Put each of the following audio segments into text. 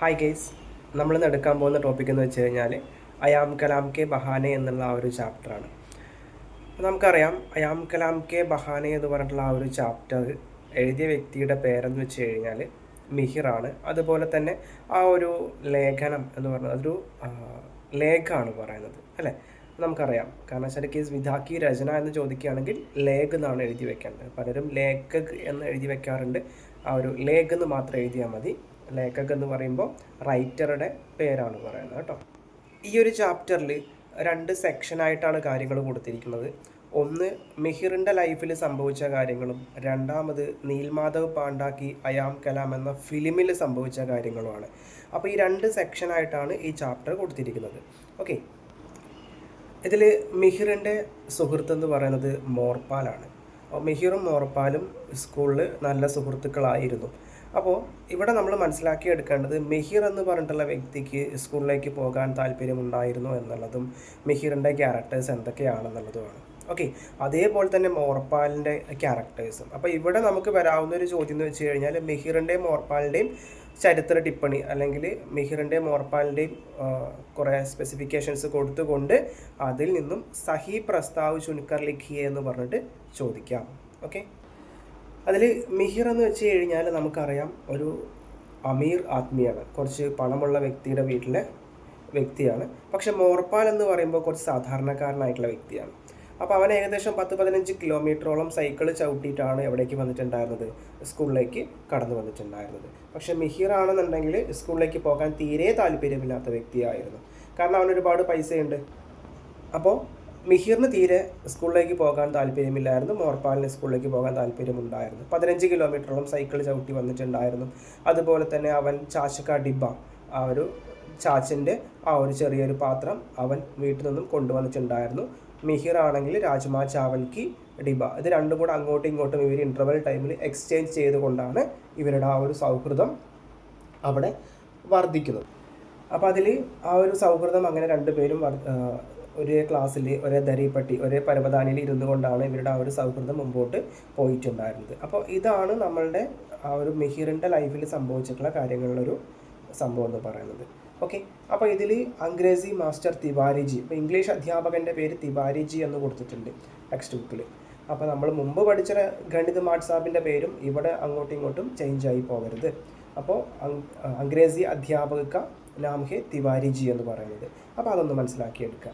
Hi guys നമ്മൾ എടുക്കാൻ പോകുന്ന ടോപ്പിക് എന്ന് വെച്ച് കഴിഞ്ഞാൽ അയാം കലാം കെ ബഹാനെ എന്നുള്ള ആ ഒരു ചാപ്റ്ററാണ് നമുക്കറിയാം അയാം കലാം കെ ബഹാനെ എന്ന് പറഞ്ഞിട്ടുള്ള ആ ഒരു ചാപ്റ്റർ എഴുതിയ വ്യക്തിയുടെ പേരെന്ന് വെച്ച് കഴിഞ്ഞാൽ മിഹിറാണ് അതുപോലെ തന്നെ ആ ഒരു ലേഖനം എന്ന് പറഞ്ഞത് അതൊരു ലേഖാണ് പറയുന്നത് അല്ലേ? നമുക്കറിയാം. കാരണം വെച്ചാൽ കേസ് വിധാക്കി രചന എന്ന് ചോദിക്കുകയാണെങ്കിൽ ലേഖ് എന്നാണ് എഴുതി വെക്കേണ്ടത്. പലരും ലേഖക് എന്ന് എഴുതി വെക്കാറുണ്ട്. ആ ഒരു ലേഖ് എന്ന് മാത്രം എഴുതിയാൽ മതി. ലേഖക് എന്ന് പറയുമ്പോൾ റൈറ്ററുടെ പേരാണ് പറയുന്നത് കേട്ടോ. ഈ ഒരു ചാപ്റ്ററിൽ രണ്ട് സെക്ഷനായിട്ടാണ് കാര്യങ്ങൾ കൊടുത്തിരിക്കുന്നത്. ഒന്ന് മിഹിറിന്റെ ലൈഫിൽ സംഭവിച്ച കാര്യങ്ങളും രണ്ടാമത് നീൽമാധവ് പാണ്ടാക്കി അയാം കലാം എന്ന ഫിലിമിൽ സംഭവിച്ച കാര്യങ്ങളുമാണ്. അപ്പോൾ ഈ രണ്ട് സെക്ഷനായിട്ടാണ് ഈ ചാപ്റ്റർ കൊടുത്തിരിക്കുന്നത്. ഓക്കെ. ഇതിൽ മിഹിറിന്റെ സുഹൃത്ത് എന്ന് പറയുന്നത് മോർപ്പാലാണ്. അപ്പോൾ മിഹിറും മോർപ്പാലും സ്കൂളിൽ നല്ല സുഹൃത്തുക്കളായിരുന്നു. അപ്പോൾ ഇവിടെ നമ്മൾ മനസ്സിലാക്കി എടുക്കേണ്ടത് മിഹിർ എന്ന് പറഞ്ഞിട്ടുള്ള വ്യക്തിക്ക് സ്കൂളിലേക്ക് പോകാൻ താല്പര്യമുണ്ടായിരുന്നു എന്നുള്ളതും മിഹിറിന്റെ ക്യാരക്ടേഴ്സ് എന്തൊക്കെയാണെന്നുള്ളതുമാണ്. ഓക്കെ അതേപോലെ തന്നെ മോർപ്പാലിന്റെ ക്യാരക്ടേഴ്സും അപ്പോൾ ഇവിടെ നമുക്ക് വരാവുന്ന ഒരു ചോദ്യം എന്ന് വെച്ച് കഴിഞ്ഞാൽ മിഹിറിന്റെയും മോർപ്പാലിന്റെയും ചരിത്ര ടിപ്പണി അല്ലെങ്കിൽ മിഹിറിന്റെയും മോർപ്പാലിന്റെയും കുറേ സ്പെസിഫിക്കേഷൻസ് കൊടുത്തുകൊണ്ട് അതിൽ നിന്നും സഹി പ്രസ്താവ് ചുൻകർ ലിഖിയെ എന്ന് പറഞ്ഞിട്ട് ചോദിക്കാം. ഓക്കെ അതിൽ മിഹിർ എന്ന് വെച്ച് കഴിഞ്ഞാൽ നമുക്കറിയാം ഒരു അമീർ ആത്മിയാണ്. കുറച്ച് പണമുള്ള വ്യക്തിയുടെ വീട്ടിലെ വ്യക്തിയാണ്. പക്ഷെ മോർപ്പാൽ എന്ന് പറയുമ്പോൾ കുറച്ച് സാധാരണക്കാരനായിട്ടുള്ള വ്യക്തിയാണ്. അപ്പോൾ അവൻ ഏകദേശം പത്ത് പതിനഞ്ച് കിലോമീറ്ററോളം സൈക്കിൾ ചവിട്ടിയിട്ടാണ് എവിടേക്ക് വന്നിട്ടുണ്ടായിരുന്നത്? സ്കൂളിലേക്ക് കടന്നു വന്നിട്ടുണ്ടായിരുന്നത്. പക്ഷേ മിഹിർ ആണെന്നുണ്ടെങ്കിൽ സ്കൂളിലേക്ക് പോകാൻ തീരെ താല്പര്യമില്ലാത്ത വ്യക്തിയായിരുന്നു. കാരണം അവനൊരുപാട് പൈസയുണ്ട്. അപ്പോൾ മിഹിറിന് തീരെ സ്കൂളിലേക്ക് പോകാൻ താല്പര്യമില്ലായിരുന്നു. മോർപ്പാലിന് സ്കൂളിലേക്ക് പോകാൻ താല്പര്യമുണ്ടായിരുന്നു. പതിനഞ്ച് കിലോമീറ്ററോളം സൈക്കിൾ ചവിട്ടി വന്നിട്ടുണ്ടായിരുന്നു. അതുപോലെ തന്നെ അവൻ ചാച്ചക്ക ഡിബ ആ ഒരു ചാച്ചന്റെ ആ ഒരു ചെറിയൊരു പാത്രം അവൻ വീട്ടിൽ നിന്നും കൊണ്ടുവന്നിട്ടുണ്ടായിരുന്നു. മിഹിർ ആണെങ്കിൽ രാജ്മാ ചാവൽക്ക് ഡിബ. ഇത് രണ്ടും കൂടെ അങ്ങോട്ടും ഇങ്ങോട്ടും ഇവർ ഇന്റർവൽ ടൈമിൽ എക്സ്ചേഞ്ച് ചെയ്തുകൊണ്ടാണ് ഇവരുടെ ആ ഒരു സൗഹൃദം അവിടെ വർദ്ധിക്കുന്നത്. അപ്പോൾ അതിൽ ആ ഒരു സൗഹൃദം അങ്ങനെ രണ്ടുപേരും ഒരേ ക്ലാസ്സിൽ ഒരേ ദരിപ്പട്ടി ഒരേ പരവതാനിയിൽ ഇരുന്നു കൊണ്ടാണ് ഇവരുടെ ആ ഒരു സൗഹൃദം മുമ്പോട്ട് പോയിട്ടുണ്ടായിരുന്നത്. അപ്പോൾ ഇതാണ് നമ്മളുടെ ആ ഒരു മിഹിറിന്റെ ലൈഫിൽ സംഭവിച്ചിട്ടുള്ള കാര്യങ്ങളിലൊരു സംഭവം എന്ന് പറയുന്നത്. ഓക്കെ അപ്പോൾ ഇതിൽ അംഗ്രേസി മാസ്റ്റർ തിവാരിജി ഇപ്പോൾ ഇംഗ്ലീഷ് അധ്യാപകന്റെ പേര് തിവാരിജി എന്ന് കൊടുത്തിട്ടുണ്ട് ടെക്സ്റ്റ് ബുക്കിൽ. അപ്പോൾ നമ്മൾ മുമ്പ് പഠിച്ച ഗണിത് മാട്സാബിന്റെ പേരും ഇവിടെ അങ്ങോട്ടും ഇങ്ങോട്ടും ചേഞ്ച് ആയി പോകരുത്. അപ്പോൾ അംഗ്രേസി അധ്യാപക നാം ഹെ തിവാരിജി എന്ന് പറയുന്നത്. അപ്പോൾ അതൊന്ന് മനസ്സിലാക്കിയെടുക്കുക.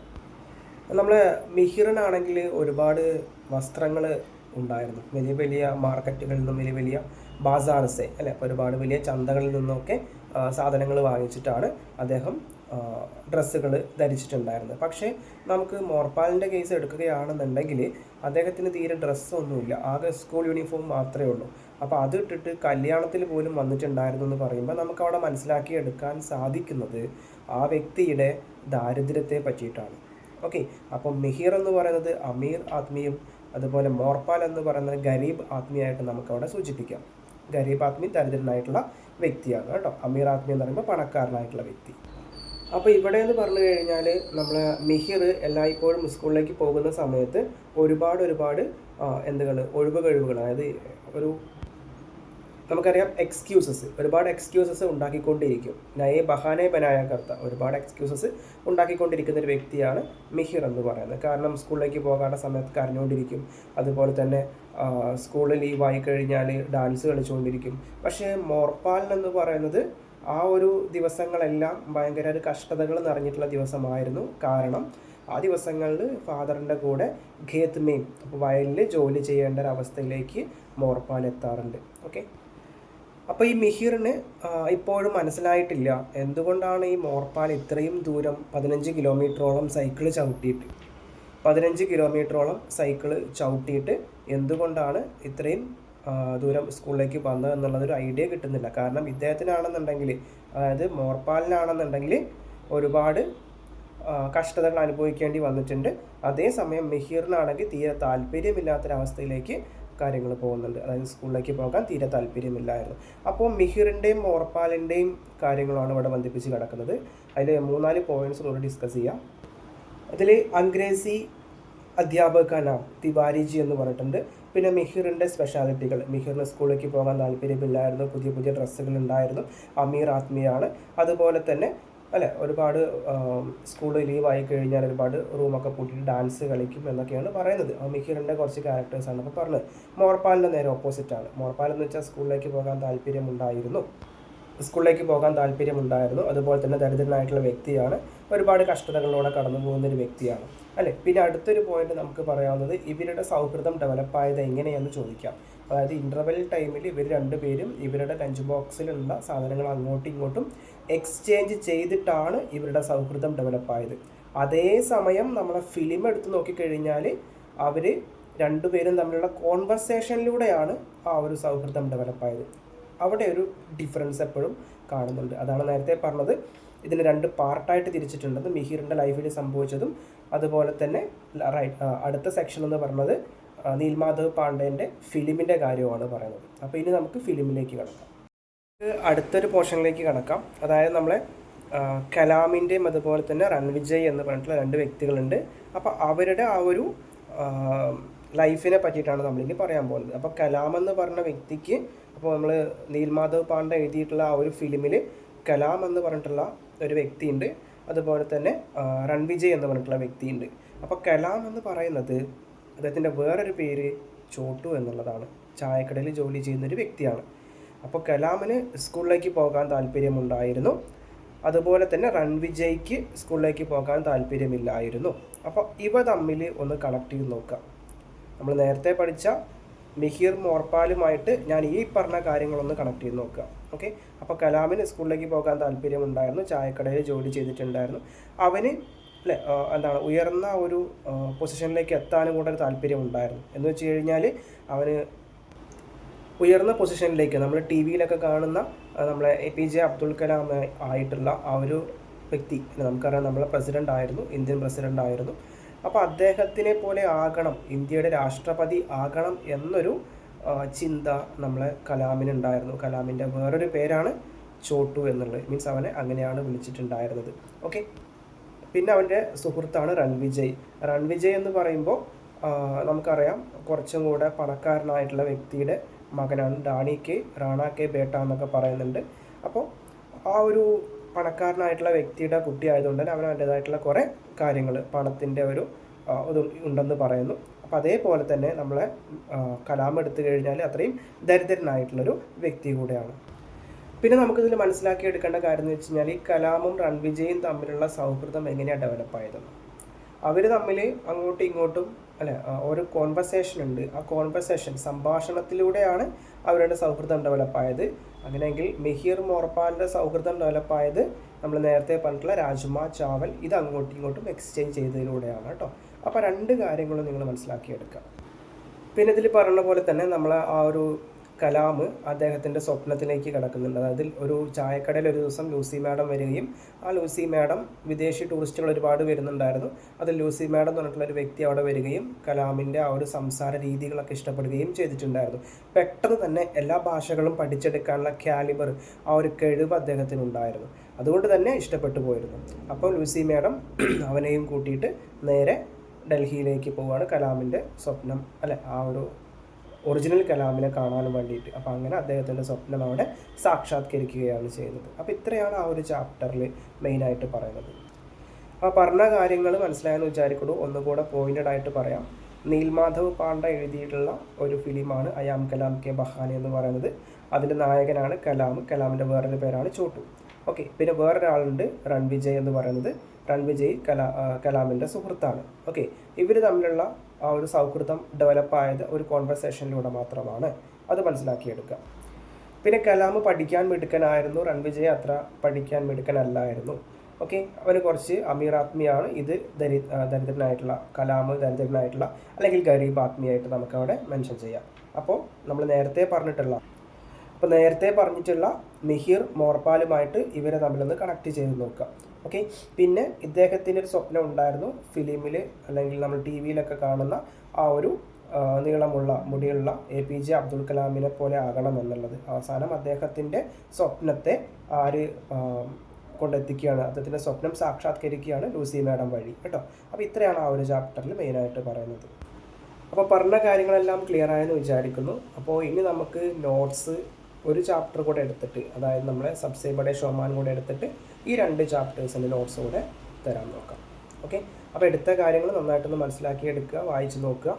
നമ്മൾ മിഹിറിനാണെങ്കിൽ ഒരുപാട് വസ്ത്രങ്ങൾ ഉണ്ടായിരുന്നു. വലിയ വലിയ മാർക്കറ്റുകളിൽ നിന്നും വലിയ വലിയ ബാസാർസെ അല്ലെ? ഒരുപാട് വലിയ ചന്തകളിൽ നിന്നൊക്കെ സാധനങ്ങൾ വാങ്ങിച്ചിട്ടാണ് അദ്ദേഹം ഡ്രസ്സുകൾ ധരിച്ചിട്ടുണ്ടായിരുന്നത്. പക്ഷേ നമുക്ക് മോർപ്പാലിന്റെ കേസ് എടുക്കുകയാണെന്നുണ്ടെങ്കിൽ അദ്ദേഹത്തിന് തീരെ ഡ്രസ്സൊന്നുമില്ല. ആകെ സ്കൂൾ യൂണിഫോം മാത്രമേ ഉള്ളൂ. അപ്പോൾ അത് ഇട്ടിട്ട് കല്യാണത്തിൽ പോലും വന്നിട്ടുണ്ടായിരുന്നു എന്ന് പറയുമ്പോൾ നമുക്ക് അവിടെ മനസ്സിലാക്കി എടുക്കാൻ സാധിക്കുന്നത് ആ വ്യക്തിയുടെ ദാരിദ്ര്യത്തെ പറ്റിയിട്ടാണ്. ഓക്കെ അപ്പം മിഹിർ എന്ന് പറയുന്നത് അമീർ ആത്മീയും അതുപോലെ മോർപ്പാൽ എന്ന് പറയുന്നത് ഗരീബ് ആത്മീയായിട്ട് നമുക്കവിടെ സൂചിപ്പിക്കാം. ഗരീബ് ആത്മി ദരിദ്രനായിട്ടുള്ള വ്യക്തിയാണ് കേട്ടോ. അമീർ ആത്മി എന്ന് പറയുമ്പോൾ പണക്കാരനായിട്ടുള്ള വ്യക്തി. അപ്പോൾ ഇവിടെ എന്ന് പറഞ്ഞു കഴിഞ്ഞാൽ നമ്മൾ മിഹിർ എല്ലായ്പ്പോഴും സ്കൂളിലേക്ക് പോകുന്ന സമയത്ത് ഒരുപാട് ഒരുപാട് എന്തുകൾ ഒഴിവ് കഴിവുകൾ അതായത് ഒരു നമുക്കറിയാം എക്സ്ക്യൂസസ് ഒരുപാട് എക്സ്ക്യൂസസ് ഉണ്ടാക്കിക്കൊണ്ടിരിക്കും. നയെ ബഹാനെ ബനായ കർത്ത. ഒരുപാട് എക്സ്ക്യൂസസ് ഉണ്ടാക്കിക്കൊണ്ടിരിക്കുന്ന ഒരു വ്യക്തിയാണ് മിഹിർ എന്ന് പറയുന്നത്. കാരണം സ്കൂളിലേക്ക് പോകാനുള്ള സമയത്ത് കരഞ്ഞുകൊണ്ടിരിക്കും. അതുപോലെ തന്നെ സ്കൂളിൽ ലീവായി കഴിഞ്ഞാൽ ഡാൻസ് കളിച്ചുകൊണ്ടിരിക്കും. പക്ഷേ മോർപ്പാൽ എന്ന് പറയുന്നത് ആ ഒരു ദിവസങ്ങളെല്ലാം ഭയങ്കര ഒരു കഷ്ടതകൾ നിറഞ്ഞിട്ടുള്ള ദിവസമായിരുന്നു. കാരണം ആ ദിവസങ്ങളിൽ ഫാദറിന്റെ കൂടെ ഖേത്മേം മെയിൻ അപ്പോൾ വയലിൽ ജോലി ചെയ്യേണ്ട ഒരു അവസ്ഥയിലേക്ക് മോർപ്പാൽ എത്താറുണ്ട്. ഓക്കെ? അപ്പോൾ ഈ മിഹിറിന് ഇപ്പോഴും മനസ്സിലായിട്ടില്ല. എന്തുകൊണ്ടാണ് ഈ മോർപ്പാൽ ഇത്രയും ദൂരം പതിനഞ്ച് കിലോമീറ്ററോളം സൈക്കിൾ ചവിട്ടിയിട്ട്? പതിനഞ്ച് കിലോമീറ്ററോളം സൈക്കിൾ ചവിട്ടിയിട്ട് എന്തുകൊണ്ടാണ് ഇത്രയും ദൂരം സ്കൂളിലേക്ക് വന്നത് എന്നുള്ളതൊരു ഐഡിയ കിട്ടുന്നില്ല. കാരണം ഇദ്ദേഹത്തിനാണെന്നുണ്ടെങ്കിൽ അതായത് മോർപ്പാലിനാണെന്നുണ്ടെങ്കിൽ ഒരുപാട് കഷ്ടതകൾ അനുഭവിക്കേണ്ടി വന്നിട്ടുണ്ട്. അതേസമയം മിഹിറിനാണെങ്കിൽ തീരെ താല്പര്യമില്ലാത്തൊരവസ്ഥയിലേക്ക് കാര്യങ്ങൾ പോകുന്നുണ്ട്. അതായത് സ്കൂളിലേക്ക് പോകാൻ തീരെ താല്പര്യമില്ലായിരുന്നു. അപ്പോൾ മിഹിറിന്റെയും ഓർപ്പാലിന്റെയും കാര്യങ്ങളാണ് ഇവിടെ ബന്ധിപ്പിച്ച് കിടക്കുന്നത്. അതിൽ മൂന്നാൽ പോയിന്റ്സ് കൂടെ ഡിസ്കസ് ചെയ്യാം. അതിൽ അംഗ്രേസി അധ്യാപകന തിവാരിജി എന്ന് പറഞ്ഞിട്ടുണ്ട്. പിന്നെ മിഹിറിന്റെ സ്പെഷ്യാലിറ്റികൾ മിഹിറിന് സ്കൂളിലേക്ക് പോകാൻ താല്പര്യമില്ലായിരുന്നു. പുതിയ പുതിയ ഡ്രസ്സുകൾ ഉണ്ടായിരുന്നു. അമീർ ആത്മീയാണ്. അതുപോലെ തന്നെ അല്ലെ? ഒരുപാട് സ്കൂൾ ലീവായി കഴിഞ്ഞാൽ ഒരുപാട് റൂമൊക്കെ പൂട്ടിയിട്ട് ഡാൻസ് കളിക്കും എന്നൊക്കെയാണ് പറയുന്നത്. മിഹിറിന്റെ കുറച്ച് ക്യാരക്ടേഴ്സാണ് അപ്പോൾ പറഞ്ഞത്. മോർപ്പാലിന്റെ നേരെ ഓപ്പോസിറ്റാണ് മോർപ്പാൽ എന്ന് വെച്ചാൽ സ്കൂളിലേക്ക് പോകാൻ താല്പര്യമുണ്ടായിരുന്നു. സ്കൂളിലേക്ക് പോകാൻ താല്പര്യമുണ്ടായിരുന്നു. അതുപോലെ തന്നെ ദരിദ്രനായിട്ടുള്ള വ്യക്തിയാണ്. ഒരുപാട് കഷ്ടതകളിലൂടെ കടന്നു പോകുന്ന ഒരു വ്യക്തിയാണ്. അല്ലേ? പിന്നെ അടുത്തൊരു പോയിന്റ് നമുക്ക് പറയാവുന്നത് ഇവരുടെ സൗഹൃദം ഡെവലപ്പായത് എങ്ങനെയെന്ന് ചോദിക്കാം. അതായത് ഇന്റർവെൽ ടൈമിൽ ഇവർ രണ്ടുപേരും ഇവരുടെ ലഞ്ച് ബോക്സിലുള്ള സാധനങ്ങൾ അങ്ങോട്ടും ഇങ്ങോട്ടും എക്സ്ചേഞ്ച് ചെയ്തിട്ടാണ് ഇവരുടെ സൗഹൃദം ഡെവലപ്പായത് അതേസമയം നമ്മളെ ഫിലിം എടുത്ത് നോക്കിക്കഴിഞ്ഞാൽ അവർ രണ്ടുപേരും തമ്മിലുള്ള കോൺവെർസേഷനിലൂടെയാണ് ആ ഒരു സൗഹൃദം ഡെവലപ്പായത് അവിടെ ഒരു ഡിഫറൻസ് എപ്പോഴും കാണുന്നുണ്ട്. അതാണ് നേരത്തെ പറഞ്ഞത്. ഇതിന് രണ്ട് പാർട്ടായിട്ട് തിരിച്ചിട്ടുണ്ടെന്ന് മിഹിറിന്റെ ലൈഫിൽ സംഭവിച്ചതും അതുപോലെ തന്നെ അടുത്ത സെക്ഷൻ എന്ന് പറഞ്ഞത് നീൽമാധവ് പാണ്ഡേന്റെ ഫിലിമിന്റെ കാര്യമാണ് പറയുന്നത്. അപ്പോൾ ഇനി നമുക്ക് ഫിലിമിലേക്ക് കിടക്കാം. അടുത്തൊരു പോർഷനിലേക്ക് കടക്കാം. അതായത് നമ്മളെ കലാമിന്റെയും അതുപോലെ തന്നെ റൺവിജയ് എന്ന് പറഞ്ഞിട്ടുള്ള രണ്ട് വ്യക്തികളുണ്ട്. അപ്പോൾ അവരുടെ ആ ഒരു ലൈഫിനെ പറ്റിയിട്ടാണ് നമ്മളിനി പറയാൻ പോകുന്നത്. അപ്പോൾ കലാം എന്ന് പറഞ്ഞ വ്യക്തിക്ക് അപ്പോൾ നമ്മൾ നീൽമാധവ് പാണ്ഡ എഴുതിയിട്ടുള്ള ആ ഒരു ഫിലിമിൽ കലാം എന്ന് പറഞ്ഞിട്ടുള്ള ഒരു വ്യക്തിയുണ്ട്. അതുപോലെ തന്നെ റൺവിജയ് എന്ന് പറഞ്ഞിട്ടുള്ള വ്യക്തിയുണ്ട്. അപ്പോൾ കലാം എന്ന് പറയുന്നത് അദ്ദേഹത്തിന്റെ വേറൊരു പേര് ചോട്ടു എന്നുള്ളതാണ്. ചായക്കടയിൽ ജോലി ചെയ്യുന്ന ഒരു വ്യക്തിയാണ്. അപ്പോൾ കലാമിന് സ്കൂളിലേക്ക് പോകാൻ താല്പര്യമുണ്ടായിരുന്നു. അതുപോലെ തന്നെ റൺവിജയ്ക്ക് സ്കൂളിലേക്ക് പോകാൻ താല്പര്യമില്ലായിരുന്നു. അപ്പോൾ ഇവ തമ്മിൽ ഒന്ന് കണക്ട് ചെയ്ത് നോക്കാം. നമ്മൾ നേരത്തെ പഠിച്ച മിഹിർ മോർപ്പാലുമായിട്ട് ഞാൻ ഈ പറഞ്ഞ കാര്യങ്ങളൊന്ന് കണക്ട് ചെയ്ത് നോക്കുക ഓക്കെ അപ്പോൾ കലാമിന് സ്കൂളിലേക്ക് പോകാൻ താല്പര്യമുണ്ടായിരുന്നു. ചായക്കടയിൽ ജോലി ചെയ്തിട്ടുണ്ടായിരുന്നു. അവന് അല്ലേ എന്താണ് ഉയർന്ന ഒരു പൊസിഷനിലേക്ക് എത്താനും കൂടെ ഒരു എന്ന് വെച്ച് കഴിഞ്ഞാൽ അവന് ഉയർന്ന പൊസിഷനിലേക്ക് നമ്മൾ ടി വിയിലൊക്കെ കാണുന്ന നമ്മളെ A P J Abdul Kalam ആയിട്ടുള്ള ആ ഒരു വ്യക്തി നമുക്കറിയാം നമ്മളെ പ്രസിഡന്റ് ആയിരുന്നു ഇന്ത്യൻ പ്രസിഡന്റ് ആയിരുന്നു. അപ്പോൾ അദ്ദേഹത്തിനെ പോലെ ആകണം ഇന്ത്യയുടെ രാഷ്ട്രപതി ആകണം എന്നൊരു ചിന്ത നമ്മളെ കലാമിനുണ്ടായിരുന്നു. കലാമിന്റെ വേറൊരു പേരാണ് ചോട്ടു എന്നുള്ളത്. മീൻസ് അവനെ അങ്ങനെയാണ് വിളിച്ചിട്ടുണ്ടായിരുന്നത്. ഓക്കെ പിന്നെ അവന്റെ സുഹൃത്താണ് രൺവിജയ്. രൺവിജയ് എന്ന് പറയുമ്പോൾ നമുക്കറിയാം കുറച്ചും കൂടെ പണക്കാരനായിട്ടുള്ള വ്യക്തിയുടെ മകനാണ് റാണി കെ റാണ കെ ബേട്ട എന്നൊക്കെ പറയുന്നുണ്ട്. അപ്പോൾ ആ ഒരു പണക്കാരനായിട്ടുള്ള വ്യക്തിയുടെ കുട്ടി ആയതുകൊണ്ട് തന്നെ അവൻ അവന്റേതായിട്ടുള്ള കുറേ കാര്യങ്ങൾ പണത്തിന്റെ ഒരു ഇത് ഉണ്ടെന്ന് പറയുന്നു. അപ്പോൾ അതേപോലെ തന്നെ നമ്മളെ കലാം എടുത്തു കഴിഞ്ഞാൽ അത്രയും ദരിദ്രനായിട്ടുള്ളൊരു വ്യക്തി കൂടെയാണ്. പിന്നെ നമുക്കിതിൽ മനസ്സിലാക്കിയെടുക്കേണ്ട കാര്യം എന്ന് വെച്ച് കഴിഞ്ഞാൽ ഈ കലാമും റൺവിജയും തമ്മിലുള്ള സൗഹൃദം എങ്ങനെയാണ് ഡെവലപ്പായതെന്ന് അവർ തമ്മിൽ അങ്ങോട്ടും ഇങ്ങോട്ടും അല്ലെ ഒരു കോൺവെർസേഷൻ ഉണ്ട്. ആ കോൺവെർസേഷൻ സംഭാഷണത്തിലൂടെയാണ് അവരുടെ സൗഹൃദം ഡെവലപ്പായത് അങ്ങനെയെങ്കിൽ മെഹീർ മോർപ്പാലിന്റെ സൗഹൃദം ഡെവലപ്പായത് നമ്മൾ നേരത്തെ പറഞ്ഞിട്ടുള്ള രാജ്മ ചാവൽ ഇത് അങ്ങോട്ടും ഇങ്ങോട്ടും എക്സ്ചേഞ്ച് ചെയ്തതിലൂടെയാണ് കേട്ടോ. അപ്പോൾ രണ്ട് കാര്യങ്ങളും നിങ്ങൾ മനസ്സിലാക്കിയെടുക്കുക. പിന്നെ ഇതിൽ പറഞ്ഞ പോലെ തന്നെ നമ്മൾ ആ ഒരു കലാം അദ്ദേഹത്തിന്റെ സ്വപ്നത്തിലേക്ക് കിടക്കുന്നുണ്ട്. അതായത് ഒരു ചായക്കടയിൽ ഒരു ദിവസം ലൂസി മാഡം വരികയും ആ ലൂസി മാഡം വിദേശി ടൂറിസ്റ്റുകൾ ഒരുപാട് വരുന്നുണ്ടായിരുന്നു. അതിൽ ലൂസി മാഡം എന്ന് പറഞ്ഞിട്ടുള്ള ഒരു വ്യക്തി അവിടെ വരികയും കലാമിന്റെ ആ ഒരു സംസാര രീതികളൊക്കെ ഇഷ്ടപ്പെടുകയും ചെയ്തിട്ടുണ്ടായിരുന്നു. പെട്ടെന്ന് തന്നെ എല്ലാ ഭാഷകളും പഠിച്ചെടുക്കാനുള്ള കാലിബർ ആ ഒരു കഴിവ് അദ്ദേഹത്തിനുണ്ടായിരുന്നു. അതുകൊണ്ട് തന്നെ ഇഷ്ടപ്പെട്ടു പോയിരുന്നു. അപ്പോൾ ലൂസി മാഡം അവനെയും കൂട്ടിയിട്ട് നേരെ ഡൽഹിയിലേക്ക് പോവുകയാണ് കലാമിന്റെ സ്വപ്നം അല്ലെ ആ ഒരു ഒറിജിനൽ കലാമിനെ കാണാനും വേണ്ടിയിട്ട്. അപ്പോൾ അങ്ങനെ അദ്ദേഹത്തിന്റെ സ്വപ്നം അവിടെ സാക്ഷാത്കരിക്കുകയാണ് ചെയ്യുന്നത്. അപ്പോൾ ഇത്രയാണ് ആ ഒരു ചാപ്റ്ററിൽ മെയിനായിട്ട് പറയുന്നത്. ആ പറഞ്ഞ കാര്യങ്ങൾ മനസ്സിലായെന്ന് വിചാരിക്കുന്നു. ഒന്നുകൂടെ പോയിന്റഡ് ആയിട്ട് പറയാം. നീൽമാധവ് പാണ്ഡ എഴുതിയിട്ടുള്ള ഒരു ഫിലിമാണ് അയാം കലാം കെ ബഹാനി എന്ന് പറയുന്നത്. അതിന്റെ നായകനാണ് കലാം. കലാമിന്റെ വേറൊരു പേരാണ് ചോട്ടു. ഓക്കെ പിന്നെ വേറൊരാളുണ്ട് റൺവിജയ് എന്ന് പറയുന്നത്. റൺവിജയ് കലാ കലാമിന്റെ സുഹൃത്താണ്. ഓക്കെ ഇവർ തമ്മിലുള്ള ആ ഒരു സൗഹൃദം ഡെവലപ്പായത് ഒരു കോൺവെർസേഷനിലൂടെ മാത്രമാണ്. അത് മനസ്സിലാക്കിയെടുക്കുക. പിന്നെ കലാം പഠിക്കാൻ മിടുക്കനായിരുന്നു. രൺവിജയ അത്ര പഠിക്കാൻ മിടുക്കനല്ലായിരുന്നു. ഓക്കെ അവന് കുറച്ച് അമീർ ആത്മിയാണ്. ഇത് ദരി ദരിദ്രനായിട്ടുള്ള കലാമ് ദരിദ്രനായിട്ടുള്ള അല്ലെങ്കിൽ ഗരീബ് ആത്മിയായിട്ട് നമുക്കവിടെ മെൻഷൻ ചെയ്യാം. അപ്പോൾ നമ്മൾ നേരത്തെ പറഞ്ഞിട്ടുള്ള അപ്പോൾ നേരത്തെ പറഞ്ഞിട്ടുള്ള മിഹിർ മോർപ്പാലുമായിട്ട് ഇവരെ തമ്മിലൊന്ന് കണക്ട് ചെയ്ത് നോക്കുക. ഓക്കെ പിന്നെ ഇദ്ദേഹത്തിന്റെ ഒരു സ്വപ്നം ഉണ്ടായിരുന്നു. ഫിലിമിൽ അല്ലെങ്കിൽ നമ്മൾ ടി വിയിലൊക്കെ കാണുന്ന ആ ഒരു നീളമുള്ള മുടിയുള്ള എ പി ജെ അബ്ദുൽ കലാമിനെ പോലെ ആകണം എന്നുള്ളത്. അവസാനം അദ്ദേഹത്തിന്റെ സ്വപ്നത്തെ ആര് കൊണ്ടെത്തിക്കുകയാണ്. അദ്ദേഹത്തിന്റെ സ്വപ്നം സാക്ഷാത്കരിക്കുകയാണ് ലൂസി മാഡം വഴി. കേട്ടോ? അപ്പോൾ ഇത്രയാണ് ആ ഒരു ചാപ്റ്ററിൽ മെയിനായിട്ട് പറയുന്നത്. അപ്പോൾ പറഞ്ഞ കാര്യങ്ങളെല്ലാം ക്ലിയർ ആയെന്ന് വിചാരിക്കുന്നു. അപ്പോൾ ഇനി നമുക്ക് നോട്ട്സ് ഒരു ചാപ്റ്റർ കൂടെ എടുത്തിട്ട് അതായത് നമ്മളെ സബ്സേബഡേ ഷോമാൻ കൂടെ എടുത്തിട്ട് ഈ രണ്ട് ചാപ്റ്റേഴ്സിന്റെ നോട്ട്സ് കൂടെ തരാൻ നോക്കാം. ഓക്കെ അപ്പോൾ എടുത്ത കാര്യങ്ങൾ നന്നായിട്ടൊന്ന് മനസ്സിലാക്കി എടുക്കുക വായിച്ച് നോക്കുക.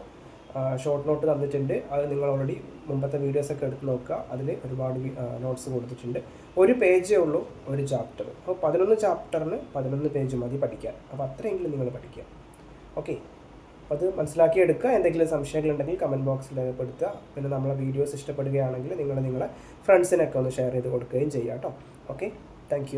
ഷോർട്ട് നോട്ട് തന്നിട്ടുണ്ട്. അത് നിങ്ങൾ ഓൾറെഡി മുമ്പത്തെ വീഡിയോസൊക്കെ എടുത്ത് നോക്കുക. അതിൽ ഒരുപാട് നോട്ട്സ് കൊടുത്തിട്ടുണ്ട്. ഒരു പേജേ ഉള്ളൂ ഒരു ചാപ്റ്റർ അപ്പോൾ പതിനൊന്ന് ചാപ്റ്ററിന് പതിനൊന്ന് പേജ് മതി പഠിക്കാൻ. അപ്പോൾ അത്രയെങ്കിലും നിങ്ങൾ പഠിക്കുക. ഓക്കെ അപ്പോൾ അത് മനസ്സിലാക്കി എടുക്കുക എന്തെങ്കിലും സംശയങ്ങളുണ്ടെങ്കിൽ കമന്റ് ബോക്സിൽ രേഖപ്പെടുത്തുക. പിന്നെ നമ്മളെ വീഡിയോസ് ഇഷ്ടപ്പെടുകയാണെങ്കിൽ നിങ്ങൾ നിങ്ങളെ ഫ്രണ്ട്സിനൊക്കെ ഒന്ന് ഷെയർ ചെയ്ത് കൊടുക്കുകയും ചെയ്യാം കേട്ടോ ഓക്കെ താങ്ക്